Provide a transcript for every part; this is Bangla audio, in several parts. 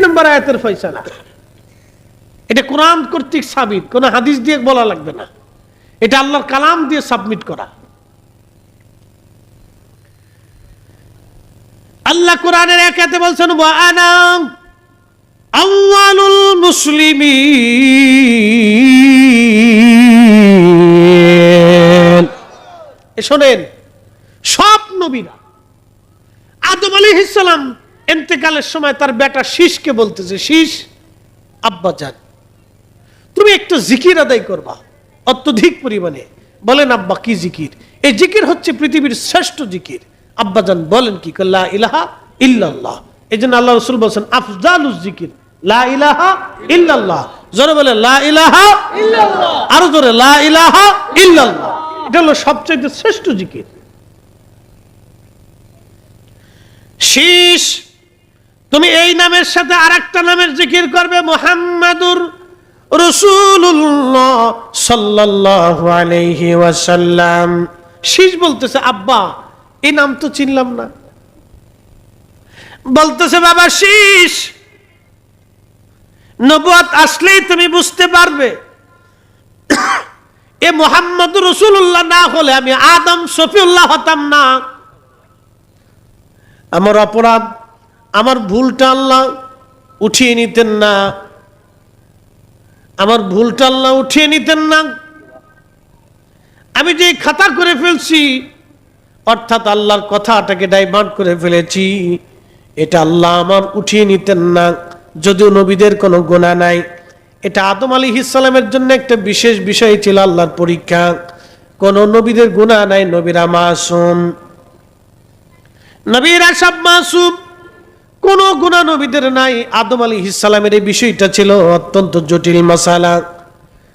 নম্বর আয়াতের ফয়সালা। এটা কোরআন কর্তৃক সাবিত, কোন হাদিস দিয়ে বলা লাগবে না। এটা আল্লাহর কালাম দিয়ে সাবমিট করা। আল্লাহ কোরআনের একাতে বলছেন, ওয়া আনা আউয়ালুল শোনেন, সব নবীরা আদম আলী ইসলাম এন্তেকালের সময় তার বেটা শীষকে বলতেছে, শীষ, আব্বা যান। তুমি একটু জিকির আদায় করবা, অত্যধিক পরিমাণে। বলেন, আব্বা, কি জিকির? এই জিকির হচ্ছে পৃথিবীর শ্রেষ্ঠ জিকির। আব্বা যান বলেন কি? লা ইলাহা ইল্লাল্লাহ। এই জন্য আল্লাহ রসুল বলছেন, আফজালুজ জিকির। লা ইলাহা ইল্লাল্লাহ। জোরে বলে লা ইলাহা আরও জোরে, লা ইলাহা ইল্লাল্লাহ। এটা হলো সবচেয়ে শ্রেষ্ঠ জিকির। শীষ তুমি এই নামের সাথে আর একটা নামের জিকির করবে, মোহাম্মদুর রসুল্লাহ সাল্লাল্লাহু আলাইহি ওয়াসাল্লাম। শীষ বলতেছে, আব্বা, এই নাম তো চিনলাম না। বলতেছে, বাবা, শীষ, নবুয়াত আসলেই তুমি বুঝতে পারবে। এ মোহাম্মদ রসুল্লাহ না হলে আমি আদম শফিউল্লাহ হতাম না। আমার অপরাধ আমার ভুলটা আল্লাহ উঠিয়ে নিতেন না। আমার ভুলটা আল্লাহ উঠিয়ে নিতেন না। আমি যে খাতা করে ফেলছি, অর্থাৎ আল্লাহর কথাটাকে ডাইভার্ট করে ফেলেছি, এটা আল্লাহ আমার উঠিয়ে নিতেন না। যদিও নবীদের কোনো গোনা নাই। এটা আদম আলী ইসলামের জন্য একটা বিশেষ বিষয় ছিল আল্লাহর পরীক্ষা। কোন নবীদের গুণা নাই, নবীরা মাসুম নবীরা সব মাসুম। কোন গুণা নবীদের নাই আদম আলী ইসলামের এই বিষয়টা ছিল অত্যন্ত জটিল মশালা।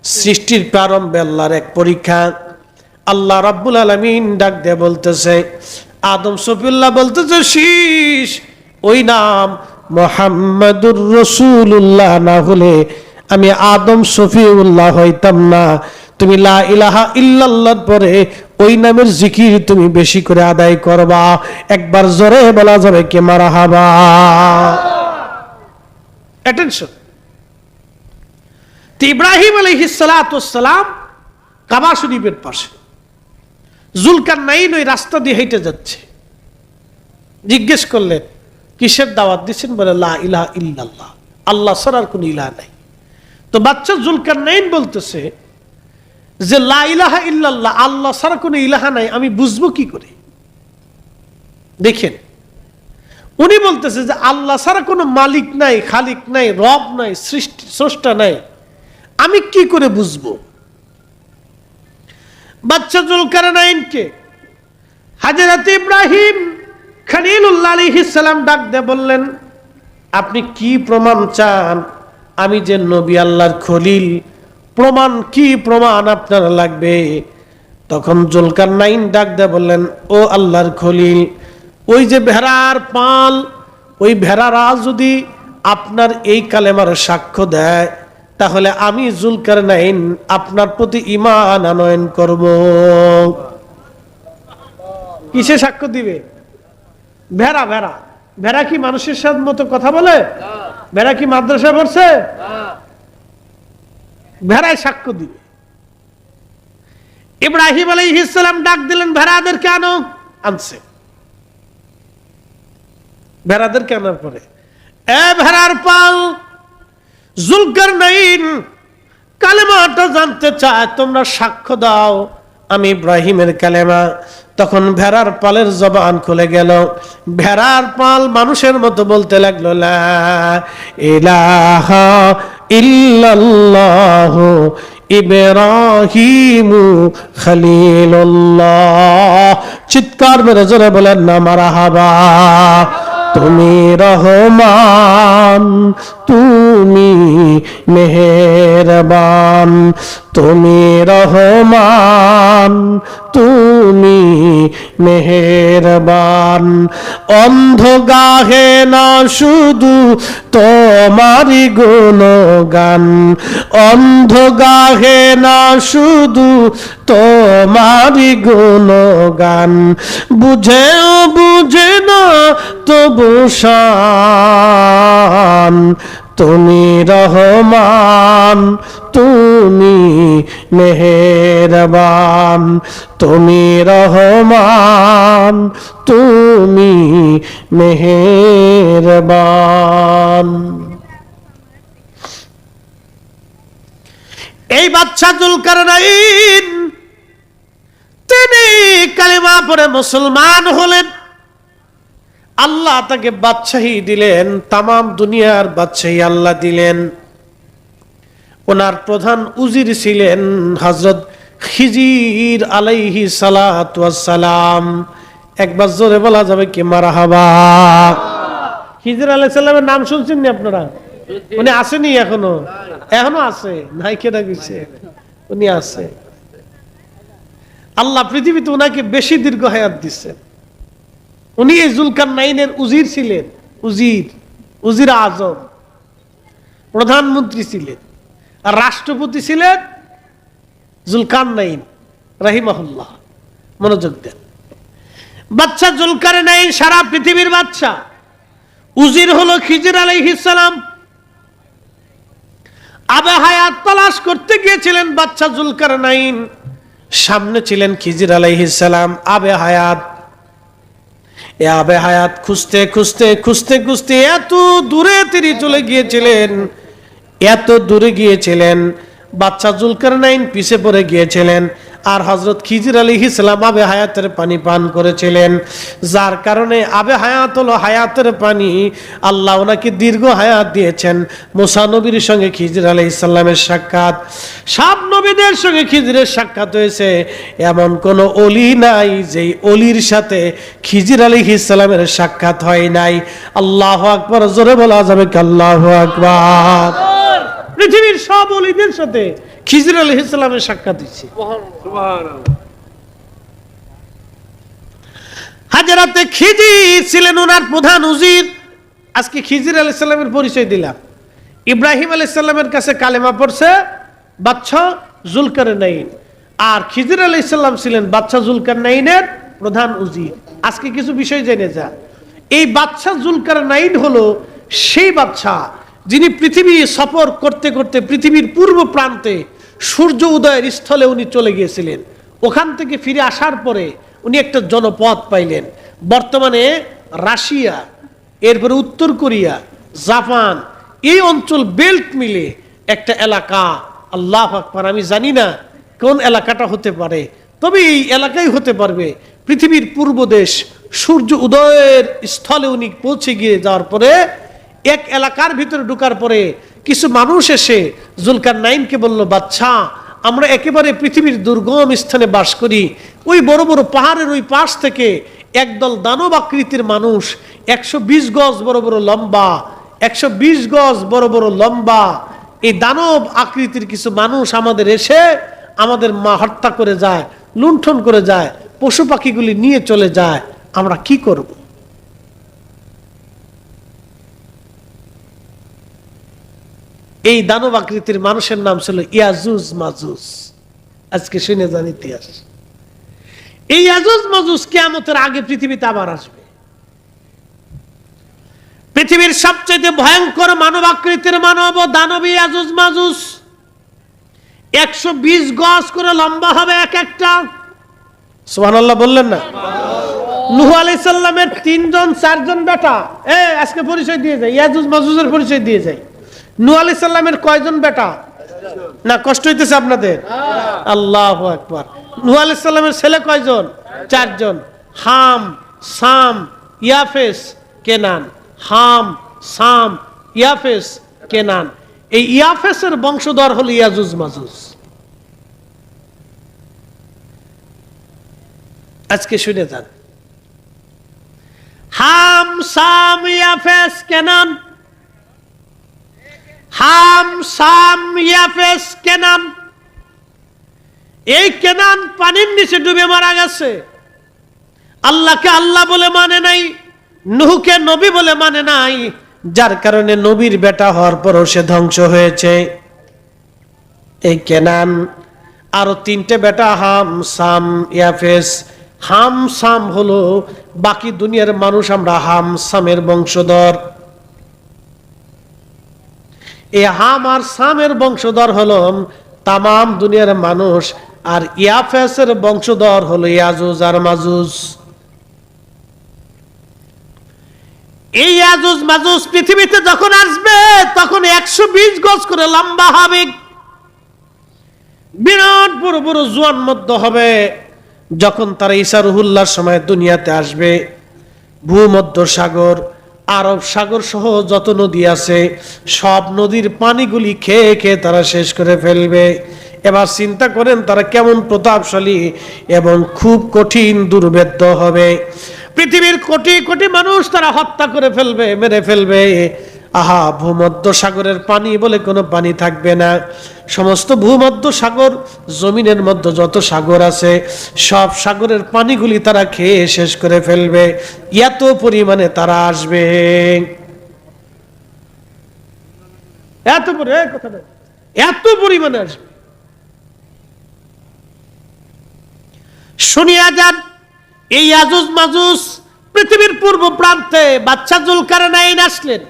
সৃষ্টির প্রারম্ভে আল্লাহর এক পরীক্ষা। আল্লাহ রাব্বুল আলমিন ডাক দিয়ে বলতেছে, আদম সফিউল্লাহ বলতেছে শীষ ওই নাম মোহাম্মদুর রসুল্লাহ না হলে আমি আদম সফিউল্লাহ হইতাম না। তুমি লা ইলাহা ইল্লাল্লাহর পরে ওই নামের জিকির তুমি বেশি করে আদায় করবা। একবার জোরে বলা যাবে কে মারা হাবা। ইব্রাহিম আলহিসালাম কাবা শরীফের পাশে জুলকার নাইন ওই রাস্তা দিয়ে হেঁটে যাচ্ছে। জিজ্ঞেস করলেন, কিসের দাওয়াত দিচ্ছেন? বলে, লা ইলাহা ইল্লাল্লাহ। আল্লাহ ছাড়া আর কোন ইলাহা নাই। তো বাচ্চা জুলকার নাইন বলতেছে যে লা ইলাহা ইল্লাল্লাহ, আল্লাহ ছাড়া কোনো ইলাহা নাই, আমি বুঝব কি করে? দেখেন, উনি বলতেছে যে আল্লাহ ছাড়া কোনো মালিক নাই, খালিক নাই, রব নাই, সৃষ্টি, স্রষ্টা নাই, আমি কি করে বুঝব? বাচ্চা জুলকার নাইনকে হাজরত ইব্রাহিম খালিলুল্লাহ আলাইহিসসালাম ডাক দিয়ে বললেন, আপনি কি প্রমাণ চান? আমি যে নবী আল্লাহর খলিল প্রমাণ কি প্রমাণ আপনার লাগবে? তখন জুলকার নাইন ডাক দিয়ে বললেন ও আল্লাহর খলিল ওই যে ভেড়ার পাল ওই ভেড়ারা যদি আপনার এই কালেমার সাক্ষ্য দেয় তাহলে আমি জুলকার নাইন আপনার প্রতি ইমান আনয়ন করব। কিসে সাক্ষ্য দিবে? ভেড়া ভেড়া। ভেড়া কি মানুষের সাথে মতো কথা বলে? ভেড়া কি মাদ্রাসা পড়ছে? ভেড়ায় সাক্ষ্য দিবে। ইব্রাহিম আলাই ইসলাম ডাক দিলেন, ভেড়াদেরকে আনো। আনছে। ভেড়াদেরকে আনার পরে, এ ভেড়ার পাল, জুলকার নাইন, কালেমাটা জানতে চায়, তোমরা সাক্ষ্য দাও। আমি ইব্রাহিমের কালেমা। তখন ভেড়ার পালের জবান খুলে গেল। ভেড়ার পাল মানুষের মতো বলতে লাগল, লা ইল্লাল্লাহ ইব্রাহিমু খলিলুল্লাহ। চিৎকার মেরে জোরে বলেন না মারা হাবা তুমি রহমান তুমি মেহেরবান। তুমি রহমান, তুমি মেহেরবান। অন্ধ গাহে না শুধু তোমারি গুণগান অন্ধ গাহে না শুধু তোমারি গুণগান। বুঝেও বুঝে না তবু রহমান তুমি রহমান তুমি মেহেরবান, তুমি রহমান, তুমি মেহেরবান। এই বাচ্চা জুলকার নাইন তিনি কালিমা পরে মুসলমান হলেন। আল্লাহ তাকে বাদশাহী দিলেন, তামাম দুনিয়ার বাদশাহী আল্লাহ দিলেন। ওনার প্রধান উজির ছিলেন হজরত খিজির আলাইহি সালাম একবার জোরে বলা যাবে কি, মারাহাবা। খিজির আলাই সাল্লামের নাম শুনছেন নি আপনারা? উনি আসেনি এখনও? এখনও আছে। নাই কেনা গেছে উনি আছে। আল্লাহ পৃথিবীতে ওনাকে বেশি দীর্ঘ হায়াত দিচ্ছেন। উনি এই জুলকার নাইনের উজির ছিলেন। উজির উজির আজম। প্রধানমন্ত্রী ছিলেন। আর রাষ্ট্রপতি ছিলেন জুলকার নাইন রাহিমাহুল্লাহ। মনোযোগ দেন। বাচ্চা জুলকার নাইন সারা পৃথিবীর বাচ্চা উজির হলো খিজির আলাইহিসালাম আবে হায়াত তালাশ করতে গিয়েছিলেন বাচ্চা জুলকার নাইন সামনে ছিলেন খিজির আলাইহিসালাম আবে হায়াত। এ আবে হায়াত খুঁজতে খুঁজতে খুঁজতে খুঁজতে এত দূরে তিনি চলে গিয়েছিলেন। এত দূরে গিয়েছিলেন, বাচ্চা জুলকার নাইন পিছে পড়ে গিয়েছিলেন আর হজরত খিজির আলী ইসলাম আবে হায়াতের পানি পান করেছিলেন। যার কারণে আবে হায়াত হলো হায়াতের পানি আল্লাহ ওনাকে দীর্ঘ হায়াত দিয়েছেন। মুসা নবীর সঙ্গে খিজির আলী ইসলামের সাক্ষাৎ, সব নবীদের সঙ্গে খিজিরের সাক্ষাৎ হয়েছে। এমন কোন অলি নাই যেই অলির সাথে খিজির আলী ইসলামের সাক্ষাৎ হয় নাই। আল্লাহ আকবর, জোরে বলা যাবে আল্লাহ আকবর। পৃথিবীর সব অলিদের সাথে খিজির আলী ইসলামের সাক্ষাৎ দিচ্ছে হাজারাতে খিজির ছিলেন ওনার প্রধান উজির। আজকে খিজির আলী সাল্লামের পরিচয় দিলাম। ইব্রাহিম আলী সাল্লামের কাছে কালেমা পড়ছে বাচ্চা জুলকার নাইন আর খিজির আলী সাল্লাম ছিলেন বাচ্চা জুলকার নাইনের প্রধান উজির। আজকে কিছু বিষয় জেনে যা। এই বাচ্চা জুলকার নাইন হলো সেই বাচ্চা যিনি পৃথিবী সফর করতে করতে পৃথিবীর পূর্ব প্রান্তে সূর্য উদয়ের স্থলে উনি চলে গিয়েছিলেন। ওখান থেকে ফিরে আসার পরে উনি একটা জনপথ পাইলেন। বর্তমানে রাশিয়া, এরপরে উত্তর কোরিয়া, জাপান, এই অঞ্চল বেল্ট মিলে একটা এলাকা। আল্লাহ আকবার, আমি জানি না কোন এলাকাটা হতে পারে। তবে এই এলাকাই হতে পারবে। পৃথিবীর পূর্ব দেশ সূর্য উদয়ের স্থলে উনি পৌঁছে গিয়ে যাওয়ার পরে এক এলাকার ভিতরে ঢুকার পরে কিছু মানুষ এসে জুলকার নাইনকে বলল, বাচ্চা, আমরা একেবারে পৃথিবীর দুর্গম স্থানে বাস করি। ওই বড় বড় পাহাড়ের ওই পাশ থেকে একদল দানব আকৃতির মানুষ একশো বিশ গজ বড় বড় লম্বা, একশো বিশ গজ বড় বড় লম্বা, এই দানব আকৃতির কিছু মানুষ আমাদের এসে আমাদের মা হত্যা করে যায়, লুণ্ঠন করে যায়, পশু পাখিগুলি নিয়ে চলে যায়। আমরা কি করব? এই দানব আকৃতির মানুষের নাম ছিল ইয়াজুজ মাজুজ। আজকে শুনে যান ইতিহাস। এই ইয়াজুজ মাজুজ কেয়ামতের আগে পৃথিবীতে আবার আসবে। পৃথিবীর সবচেয়ে ভয়ঙ্কর মানব আকৃতির মানব ও দানবী ইয়াজুজ মাজুজ। একশো বিশ গজ করে লম্বা হবে এক একটা। সোহানাল্লাহ বললেন না? নুহু আলি সাল্লামের তিনজন, চারজন বেটা। এ, আজকে পরিচয় দিয়ে যায় ইয়াজুজ মাজুজের পরিচয় দিয়ে যায় নু আলি সাল্লামের কয়জন বেটা? না কষ্ট হইতেছে আপনাদের? আল্লাহ একবার নু আলি সাল্লামের ছেলে কয়জন? চারজন। হাম সাম ইয়াফেস কেনান। হাম সাম ইয়াফেস কেনান। এই ইয়াফেসের বংশধর হল ইয়াজুজ মাজুজ। আজকে শুনে যান। হাম সাম ইয়াফেস কেনান হাম সাম ইয়াফেস কেনান এই কেনান পানির নিচে ডুবে মারা গেছে। আল্লাহকে আল্লাহ বলে মানে নাই, নুহুকে নবী বলে মানে নাই, যার কারণে নবীর বেটা হওয়ার পরও সে ধ্বংস হয়েছে। এই কেনান আরও তিনটে বেটা, হাম সাম ইয়াফেস। হাম সাম হলো বাকি দুনিয়ার মানুষ, আমরা হাম সামের বংশধর। এই হাম আর সামের বংশধর হলো তামাম দুনিয়ার মানুষ, আর ইয়াফেসের বংশধর হলো ইয়াজুজ আর মাজুজ। এই ইয়াজুজ মাজুজ পৃথিবীতে যখন আসবে, তখন একশো বিশ গজ করে লম্বা হবে। বিরাট বড় বড় জোয়ান মধ্য হবে, যখন তারা ঈসা রুহুল্লার সময় দুনিয়াতে আসবে। ভূমধ্য সাগর আরব সাগর সহ যত নদী আছে, সব নদীর পানিগুলি খেয়ে খেয়ে তারা শেষ করে ফেলবে। এবার চিন্তা করেন তারা কেমন প্রতাপশালী এবং খুব কঠিন দুর্বেদ্য হবে। পৃথিবীর কোটি কোটি মানুষ তারা হত্যা করে ফেলবে, মেরে ফেলবে। আহা ভূমধ্য সাগরের পানি বলে কোনো পানি থাকবে না। সমস্ত ভূমধ্য সাগর, জমিনের মধ্যে যত সাগর আছে, সব সাগরের পানিগুলি তারা খেয়ে শেষ করে ফেলবে। এত পরিমাণে তারা আসবে। এত। এত পরিমাণে আসবে। শুনিয়া যান, এই আজুজ মাজুজ পৃথিবীর পূর্ব প্রান্তে বাচ্চা জুলকার নাইন আসলেন।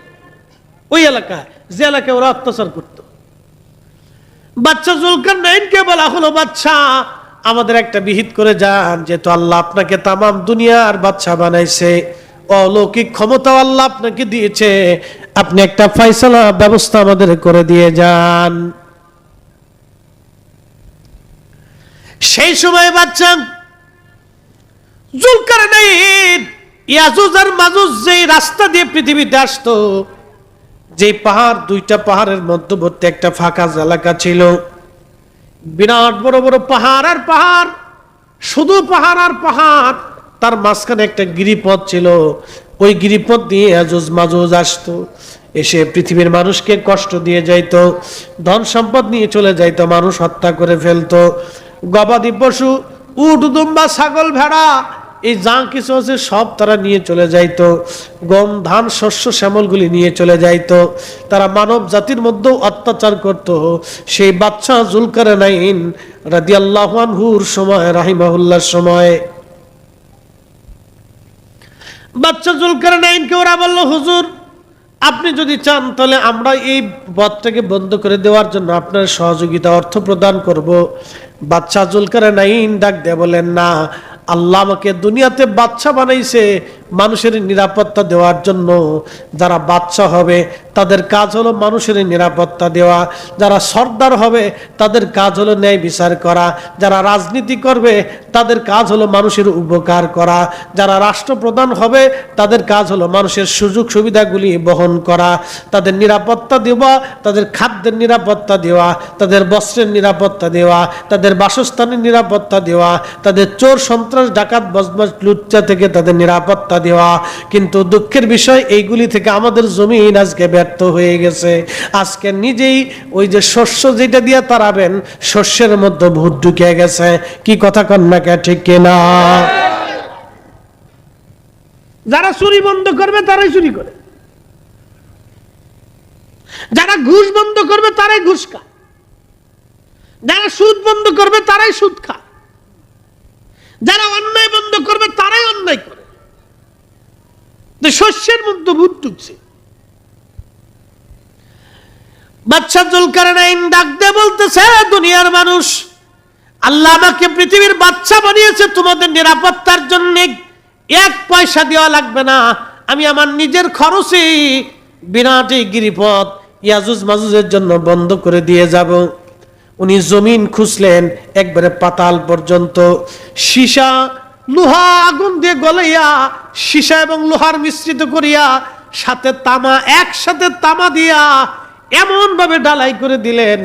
ওই এলাকায়, যে এলাকায় ওরা অত্যাচার করত। বাচ্চা জুলকার নাইনকে বলা হলো, বাচ্চা, আমাদের একটা বিহিত করে যান, যেহেতু আল্লাহ আপনাকে তামাম দুনিয়ার বাচ্চা বানাইছে। অলৌকিক ক্ষমতা আল্লাহ আপনাকে দিয়েছে। আপনি একটা ফয়সালা ব্যবস্থা আমাদের করে দিয়ে যান। সেই সময় বাচ্চা জুলকার নাইন ইয়াজুজ আর মাজুজ যেই রাস্তা দিয়ে পৃথিবীতে আসতো যে পাহাড়, দুইটা পাহাড়ের মধ্যবর্তী একটা ফাঁকা এলাকা ছিল। বিরাট বড় বড় পাহাড় আর পাহাড়, শুধু পাহাড় আর পাহাড়, তার মাঝখানে একটা গিরিপথ ছিল। ওই গিরিপথ দিয়ে আজুজ মাজুজ আসতো, এসে পৃথিবীর মানুষকে কষ্ট দিয়ে যাইত, ধন সম্পদ নিয়ে চলে যাইতো, মানুষ হত্যা করে ফেলতো। গবাদি পশু, উট, দুম্বা, ছাগল, ভেড়া এই যা কিছু আছে সব তারা নিয়ে চলে যাইতো। গম, ধান, শস্য, শ্যামলগুলি নিয়ে চলে যাইতো। তারা মানব জাতির মধ্যেও অত্যাচার করত। সেই বাচ্চা জুলকারে নাইন রাদি আল্লাহানহুর সময় রাহিমাহুল্লার সময়। বাচ্চা জুলকার নাইনকে ওরা বলল, হুজুর, আপনি যদি চান তাহলে আমরা এই পথটাকে বন্ধ করে দেওয়ার জন্য আপনার সহযোগিতা অর্থ প্রদান করব। বাচ্চা জুলকার নাইন ডাক দেয়া বলেন না আল্লাহ আমাকে দুনিয়াতে বাচ্চা বানাইছে মানুষের নিরাপত্তা দেওয়ার জন্য যারা বাচ্চা হবে, তাদের কাজ হলো মানুষের নিরাপত্তা দেওয়া। যারা সর্দার হবে, তাদের কাজ হলো ন্যায় বিচার করা। যারা রাজনীতি করবে, তাদের কাজ হলো মানুষের উপকার করা। যারা রাষ্ট্রপ্রধান হবে, তাদের কাজ হলো মানুষের সুযোগ সুবিধাগুলি বহন করা। তাদের নিরাপত্তা দেওয়া, তাদের খাদ্যের নিরাপত্তা দেওয়া, তাদের বস্ত্রের নিরাপত্তা দেওয়া, তাদের বাসস্থানের নিরাপত্তা দেওয়া, তাদের চোর সন্ত্রাস, ডাকাত বজবাজ লুচ্চা থেকে তাদের নিরাপত্তা দেওয়া। কিন্তু দুঃখের বিষয়, এইগুলি থেকে আমাদের জমিন আজকে ব্যর্থ হয়ে গেছে। আজকে নিজেই ওই যে শস্য যেটা দিয়ে তাড়াবেন শস্যের মধ্যে ভূত ঢুকে গেছে। কি কথা কন্যাকে ঠিক কিনা যারা চুরি বন্ধ করবে, তারাই চুরি করে। যারা ঘুষ বন্ধ করবে, তারাই ঘুষ খায়। যারা সুদ বন্ধ করবে, তারাই সুদ খায়। যারা অন্যায় বন্ধ করবে, তারাই অন্যায় করে। শস্যের মধ্যে ভূত ঢুকছে। বাচ্চা জুলকার নাইন ডাক বলতেছে দুনিয়ার মানুষ, আল্লাহ আমাকে পৃথিবীর বাচ্চা বানিয়েছে, তোমাদের নিরাপত্তার জন্য এক পয়সা দেওয়া লাগবে না। আমি আমার নিজের খরচে বিরাট গিরিপথ ইয়াজুজ মাজুজের জন্য বন্ধ করে দিয়ে যাব। উনি জমিন খুঁজলেন, একবারে পাতাল পর্যন্ত। সীসা লোহা আগুন দিয়ে গলাইয়া, সীসা এবং লোহার মিশ্রিত করিয়া, সাথে তামা, একসাথে তামা দিয়া এমন ভাবে ডালাই করে দিলেন।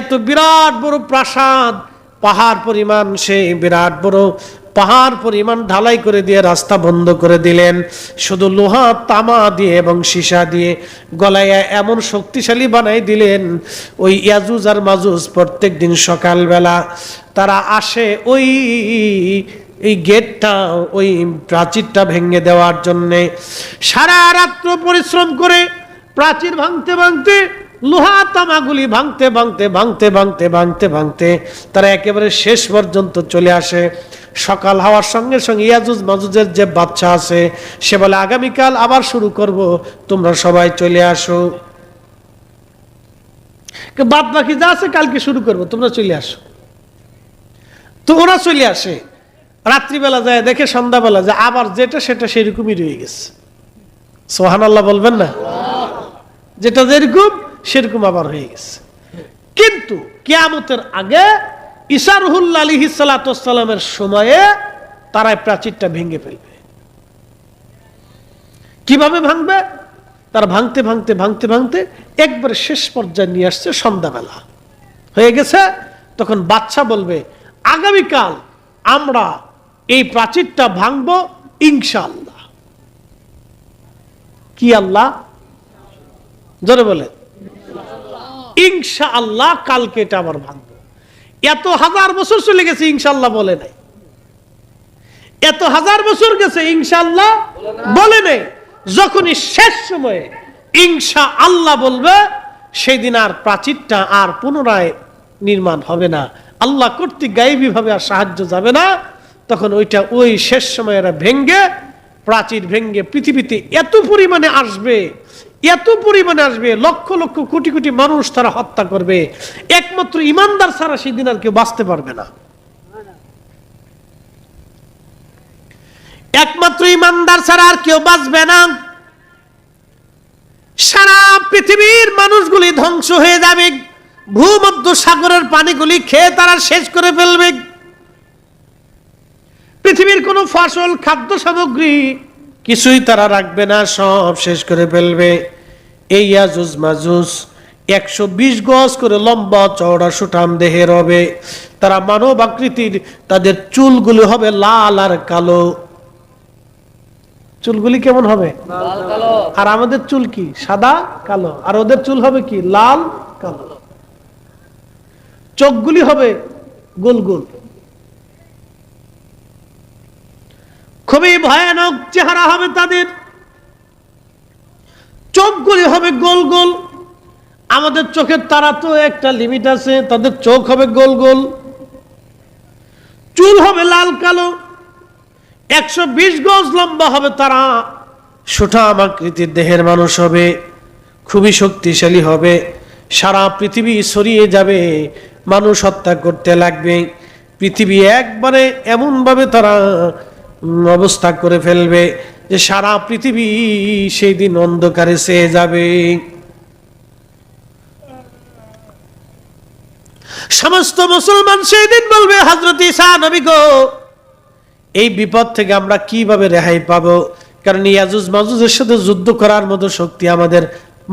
এত বিরাট বড় প্রাসাদ, পাহাড় পরিমাণ সেই বিরাট বড় পাহাড় পরিমাণ ঢালাই করে দিয়ে রাস্তা বন্ধ করে দিলেন। শুধু লোহা, তামা দিয়ে এবং সীসা দিয়ে গলায় এমন শক্তিশালী বানাই দিলেন। ওই ইয়াজুজ আর মাজুজ প্রত্যেক দিন সকালবেলা তারা আসে ওই এই গেটটা, ওই প্রাচীরটা ভেঙে দেওয়ার জন্যে সারা রাত্র পরিশ্রম করে প্রাচীর ভাঙতে ভাঙতে, লোহা তামাগুলি ভাঙতে ভাঙতে ভাঙতে ভাঙতে ভাঙতে ভাঙতে তারা একেবারে শেষ পর্যন্ত চলে আসে। সকাল হওয়ার সঙ্গে সঙ্গে ইয়াজুজ মাজুজের যে বাচ্চা আছে, সে বলে, আগামীকাল আবার শুরু করব, তোমরা সবাই চলে আসো। বাদ বাকি যা আছে কালকে শুরু করব, তোমরা চলে আসো। তো ওরা চলে আসে। রাত্রিবেলা যায়, দেখে সন্ধ্যাবেলা যায়, আবার যেটা সেটা সেরকমই রয়ে গেছে। সোহান আল্লাহ বলবেন না? যেটা যেরকম, সেরকম আবার হয়ে গেছে। কিন্তু কেয়ামতের আগে ইসারহুল্লা আলী সালাতামের সময়ে তারা প্রাচীরটা ভেঙে ফেলবে। কীভাবে ভাঙবে? তারা ভাঙতে ভাঙতে ভাঙতে ভাঙতে একবারে শেষ পর্যায়ে নিয়ে আসছে সন্ধ্যাবেলা। হয়ে গেছে, তখন বাচ্চা বলবে, আগামীকাল আমরা এই প্রাচীরটা ভাঙবো ইনশাআল্লাহ। কি আল্লাহ? জোরে বলে ইনশা আল্লাহ কালকে এটা আবার ভাঙবো। এত হাজার বছর চলে গেছে ইনশাল্লাহ বলে নাই। এত হাজার বছর গেছে ইনশাল্লাহ বলে নেই। যখনই শেষ সময়ে ইনশা আল্লাহ বলবে সেই দিন আর প্রাচীরটা আর পুনরায় নির্মাণ হবে না। আল্লাহ কর্তৃক গায়েবী ভাবে আর সাহায্য যাবে না। তখন ওইটা ওই শেষ সময় এরা ভেঙ্গে, প্রাচীর ভেঙ্গে পৃথিবীতে এত পরিমাণে আসবে, এত পরিমাণে আসবে, লক্ষ লক্ষ কোটি কোটি মানুষ তারা হত্যা করবে। একমাত্র ইমানদার ছাড়া সেই দিন আর কেউ বাঁচতে পারবে না। একমাত্র ইমানদার ছাড়া আর কেউ বাঁচবে না। সারা পৃথিবীর মানুষগুলি ধ্বংস হয়ে যাবে। ভূমধ্য সাগরের পানিগুলি খেয়ে তারা শেষ করে ফেলবে। পৃথিবীর কোনো ফসল খাদ্য সামগ্রী কিছুই তারা রাখবে না সব শেষ করে ফেলবে। এই ইয়াজুজ মাজুজ একশো বিশ গজ করে লম্বা চওড়া সুঠাম দেহের হবে। তারা মানব আকৃতির তাদের চুলগুলি হবে লাল আর কালো। চুলগুলি কেমন হবে? আর আমাদের চুল কি? সাদা কালো। আর ওদের চুল হবে কি? লাল কালো। চোখগুলি হবে গোল গোল। খুবই ভয়ানক চেহারা হবে তাদের। চোখগুলি হবে গোল গোল। আমাদের চোখের তারা তো একটা লিমিট আছে, তাদের চোখ হবে গোল গোল। চুল হবে লাল কালো। একশো বিশ গজ লম্বা হবে তারা। সুঠাম আকৃতির দেহের মানুষ হবে, খুবই শক্তিশালী হবে। সারা পৃথিবী ছড়িয়ে যাবে, মানুষ হত্যা করতে লাগবে। পৃথিবী একবারে এমনভাবে তারা অবস্থা করে ফেলবে যে সারা পৃথিবী সেই দিন অন্ধকারে চেয়ে যাবে। সমস্ত মুসলমান সেই দিন বলবে হজরত ইসা নবী গো, এই বিপদ থেকে আমরা কীভাবে রেহাই পাবো? কারণ ইয়াজুজ মাজুজের সাথে যুদ্ধ করার মতো শক্তি আমাদের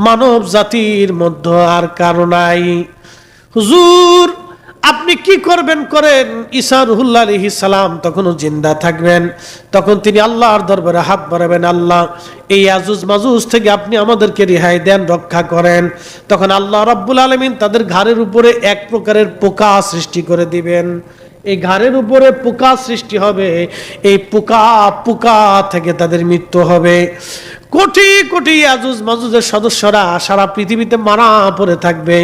মানব জাতির মধ্যে আর কারও নাই। হুজুর আপনি কি করবেন করেন? ঈসা রুহুল্লাহ আলহি সালাম তখনও জিন্দা থাকবেন। তখন তিনি আল্লাহর দরবারে হাত বাড়াবেন, আল্লাহ, এই আজুজ মাজুজ থেকে আপনি আমাদেরকে রেহাই দেন, রক্ষা করেন। তখন আল্লাহ রব্বুল আলমিন তাদের ঘাড়ের উপরে এক প্রকারের পোকা সৃষ্টি করে দিবেন। এই ঘাড়ের উপরে পোকা সৃষ্টি হবে, এই পোকা পোকা থেকে তাদের মৃত্যু হবে। কোটি কোটি আজুজ মাজুজের সদস্যরা সারা পৃথিবীতে মারা পড়ে থাকবে।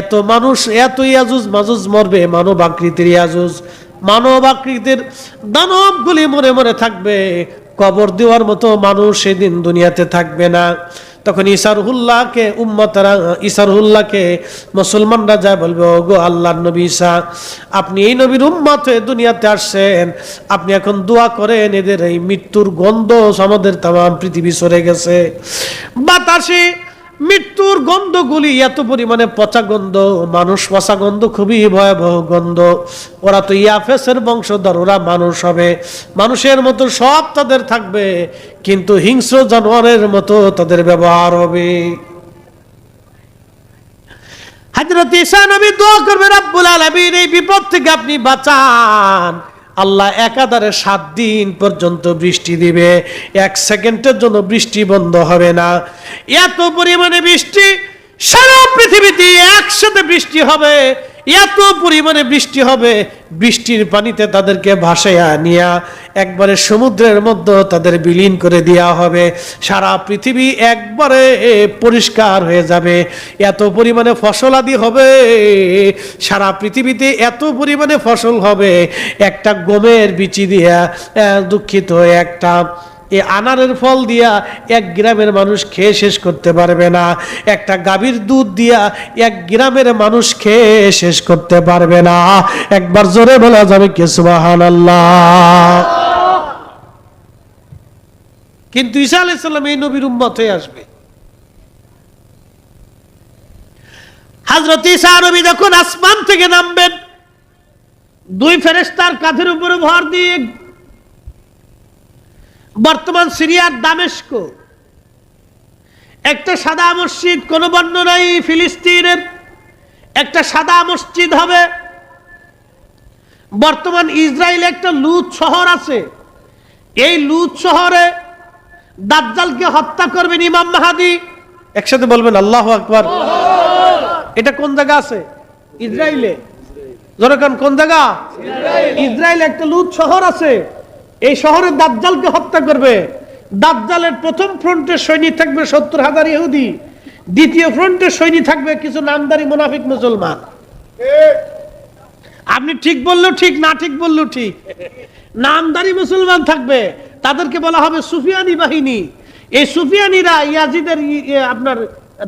এত মানুষ এত আজুজ মাজুজ মরবে, মানব আকৃতির আজুজ। মানব আকৃতির দানবগুলি মরে মরে থাকবে। কবর দেওয়ার মতো মানুষ সেদিন দুনিয়াতে থাকবে না। তখন ইসারহুল্লাহকে উম্মতরা ইসারহুল্লাহকে মুসলমানরা যা বলবে ও গো আল্লাহর নবী ঈসা আপনি এই নবীর উম্মত হয়ে দুনিয়াতে আসছেন। আপনি এখন দোয়া করেন, এদের এই মৃত্যুর গন্ধ আমাদের তাম, পৃথিবী সরে গেছে। বাতাসে মৃত্যুর গন্ধগুলি এত পরিমাণে পচা গন্ধ, মানুষ পচা গন্ধ খুবই ভয়াবহ গন্ধ। ওরা তো ইয়াফেসের বংশধর, ওরা মানুষ হবে। মানুষের মতো সব তাদের থাকবে, কিন্তু হিংস্র জানোয়ারের মতো তাদের ব্যবহার হবে। হাজরত ঈসা নবী দোয়া করবে রাব্বুল আলামিন, এই বিপদ থেকে আপনি বাঁচান। আল্লাহ একাধারে সাত দিন পর্যন্ত বৃষ্টি দিবে। এক সেকেন্ডের জন্য বৃষ্টি বন্ধ হবে না। এত পরিমাণে বৃষ্টি সারা পৃথিবীতে একসাথে বৃষ্টি হবে। এত পরিমাণে বৃষ্টি হবে, বৃষ্টির পানিতে তাদেরকে ভাসাইয়া নিয়া একবারে সমুদ্রের মধ্যে তাদের বিলীন করে দেওয়া হবে। সারা পৃথিবী একবারে পরিষ্কার হয়ে যাবে। এত পরিমাণে ফসলাদি হবে, সারা পৃথিবীতে এত পরিমাণে ফসল হবে। একটা গমের বিচি দিয়া দুঃখিত, একটা এই আনারের ফল দিয়া এক গ্রামের মানুষ খেয়ে শেষ করতে পারবে না। একটা গাভীর দুধ দিয়া এক গ্রামের মানুষ খেয়ে শেষ করতে পারবে না। একবার জোরে বলা যাবে কে সুবাহান কিন্তু ঈসা আলাইসাল্লাম এই নবীর উম্মত হয়ে আসবে। হাজরত ঈসা নবী যখন আসমান থেকে নামবেন, দুই ফেরেস্তার কাঁধের উপরে ভর দিয়ে বর্তমান সিরিয়ার দামেস্ক। একটা সাদা মসজিদ, কোন বর্ণনাই ফিলিস্তিনের। একটা সাদা মসজিদ হবে। বর্তমান ইসরায়েলে একটা লুত শহর আছে। এই লুত শহরে দাজ্জালকে হত্যা করবেন ইমাম মাহাদি। একসাথে বলবেন, আল্লাহ আকবার। এটা কোন জায়গা আছে? ইসরায়েলে। জনগণ কোন জায়গা? ইসরায়েলে একটা লুত শহর আছে। এই শহরে দাজ্জালকে হত্যা করবে। দাজ্জালের প্রথম ফ্রন্টের সৈনিক থাকবে সত্তর হাজার ইহুদি। দ্বিতীয় ফ্রন্টের সৈনিক থাকবে কিছু নামদারি মুনাফিক মুসলমান। আপনি ঠিক বললেও ঠিক, না ঠিক বললেও ঠিক। নামদারি মুসলমান থাকবে। তাদেরকে বলা হবে সুফিয়ানি বাহিনী। এই সুফিয়ানিরা ইয়াজিদের আপনার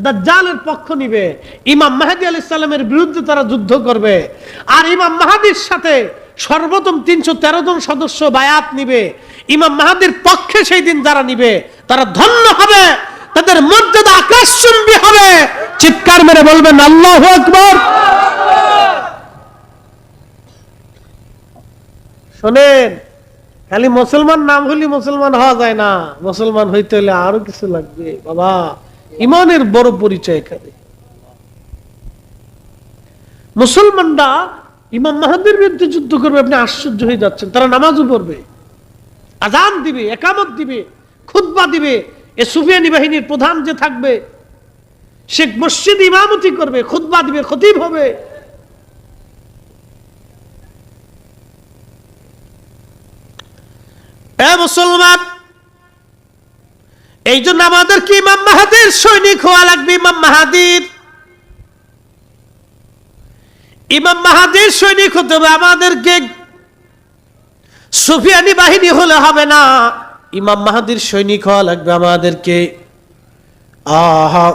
দাজ্জালের পক্ষ নিবে। ইমাম মাহাদি আল ইসলামের বিরুদ্ধে তারা যুদ্ধ করবে। আর ইমাম মাহাদির সাথে সর্বপ্রথম তিনশো তেরো জন সদস্য বায়াত নিবে। ইমাম মাহাদির পক্ষে সেই দিন যারা নিবে, তারা ধন্য হবে, তাদের মর্যাদা আকাশচুম্বী হবে। চিৎকার মেরে বলবেন, আল্লাহ আকবর! শোনেন, খালি মুসলমান নাম হলে মুসলমান হওয়া যায় না। মুসলমান হইতে হলে আরও কিছু লাগবে। বাবা, ইমানের বড় পরিচয় এখানে। মুসলমানরা ইমাম মাহাদের বিরুদ্ধে যুদ্ধ করবে, আপনি আশ্চর্য হয়ে যাচ্ছেন। তারা নামাজও পড়বে আজান দিবে, একামত দিবে, খুতবা দিবে। এ সুফিয়ানি বাহিনীর প্রধান যে থাকবে সে মসজিদ ইমামতি করবে, খুতবা দিবে, খতিব হবে। মুসলমান, এই জন্য আমাদেরকে ইমাম মাহাদির সৈনিক হওয়া লাগবে, ইমাম মাহাদির। ইমাম মাহাদির সৈনিক হতে হবে, আমাদেরকে সুফিয়ানি বাহিনী হলে হবে না। ইমাম মাহাদির সৈনিক হওয়া লাগবে আমাদেরকে। আহা,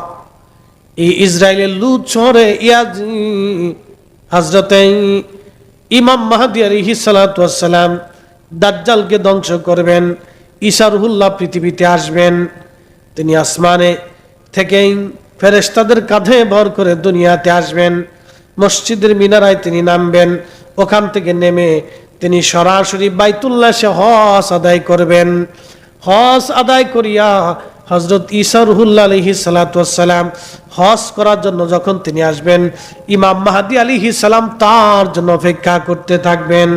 এই ইসরায়েলের লুত শহরে ইয়াজ হজরতে ইমাম মাহাদি আলিহি সালাম দাজ্জালকে ধ্বংস করবেন ইসারহুল্লাহ পৃথিবীতে আসবেন। তিনি আসমানে থেকেই ফেরেস্তাদের কাঁধে ভর করে দুনিয়াতে আসবেন। মসজিদের মিনারায় তিনি নামবেন, ওখান থেকে নেমে তিনি সরাসরি বাইতুল্লাহ সে হস আদায় করবেন। হস আদায় করিয়া হজরত ইসারহুল্লাহ আলহি সালাতাম হস করার জন্য যখন তিনি আসবেন, ইমাম মাহাদি আলিহি সালাম তার জন্য অপেক্ষা করতে থাকবেন।